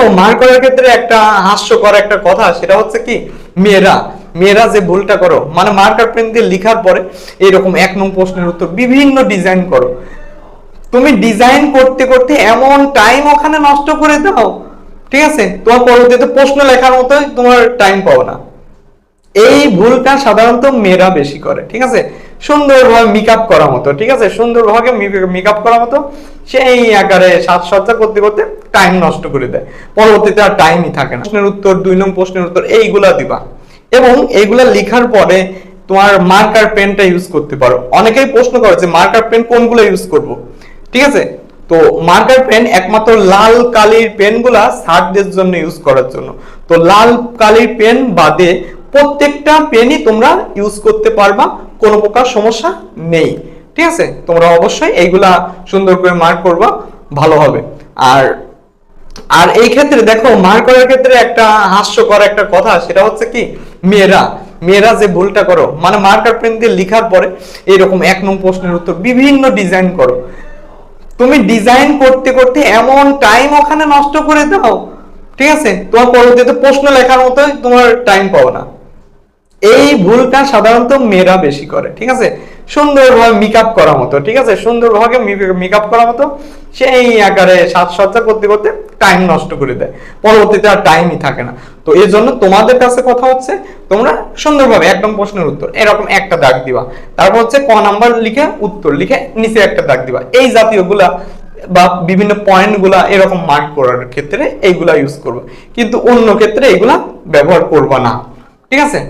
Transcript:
দেখো, মার করার ক্ষেত্রে একটা হাস্যকর একটা কথা, সেটা হচ্ছে কি? মেয়েরা মেয়েরা যে ভুলটা করো মানে মার্কার পেন দিয়ে লেখার পরে এরকম এক নং প্রশ্নের উত্তর বিভিন্ন ডিজাইন করো। তুমি ডিজাইন করতে করতে এমন টাইম ওখানে নষ্ট করে দাও, ঠিক আছে? তোমার পরবর্তীতে প্রশ্ন লেখার মতো তোমার টাইম পাও না। এই ভুলটা সাধারণত মেয়েরা বেশি করে, ঠিক আছে? সুন্দরভাবে মেকআপ করা মতো, ঠিক আছে? সুন্দরভাবে মেকআপ করা মতো সেই আকারে সাজসজ্জা করতে করতে টাইম নষ্ট করে দেয়। পরবর্তীতে আর টাইমই থাকে না। প্রশ্নের উত্তর, দুই নং প্রশ্নের উত্তর, এইগুলা দিবা। এবং এইগুলা লেখার পরে তোমার মার্কার পেনটা ইউজ করতে পারো। অনেকেই প্রশ্ন করে যে মার্কার পেন কোনগুলো ইউজ করব? ঠিক আছে? তো মার্কার পেন একমাত্র লাল কালির পেনগুলা সারদের জন্য ইউজ করার জন্য। তো লাল কালির পেন বাদে প্রত্যেকটা পেনই তোমরা ইউজ করতে পারবা। কোনো প্রকার সমস্যা নেই। ঠিক আছে? তোমরা অবশ্যই এইগুলা সুন্দর করে মার্ক করবা, ভালো হবে। আর আর এই ক্ষেত্রে দেখো মার করার ক্ষেত্রে একটা হাস্যকর একটা কথা, সেটা হচ্ছে কি? মেয়েরা মেয়েরা যে ভুলটা করো মানে মার্কার পেন দিয়ে লেখার পরে এরকম এক নং প্রশ্নের উত্তর বিভিন্ন ডিজাইন করো। তুমি ডিজাইন করতে করতে এমন টাইম ওখানে নষ্ট করে দাও, ঠিক আছে? তোমার পরবর্তীতে প্রশ্ন লেখার মতো তোমার টাইম পাও না। এই ভুলটা সাধারণত মেয়েরা বেশি করে, ঠিক আছে? সুন্দরভাবে মেকআপ করা মতো, ঠিক আছে? সুন্দরভাবে মেকআপ করা মতো সেই আকারে সাজসজ্জা করতে করতে টাইম নষ্ট করে দেয়। পরবর্তীতে আর টাইমই থাকে না। তো এই জন্য তোমাদের কাছে কথা হচ্ছে, তোমরা সুন্দরভাবে একদম প্রশ্নের উত্তর, এরকম একটা দাগ দিবা। তারপর হচ্ছে ক নাম্বার লিখে উত্তর লিখে নিচে একটা দাগ দিবা। এই জাতীয়গুলা বা বিভিন্ন পয়েন্টগুলা এরকম মার্ক করার ক্ষেত্রে এইগুলা ইউজ করবে। কিন্তু অন্য ক্ষেত্রে এইগুলা ব্যবহার করবা না। ঠিক আছে?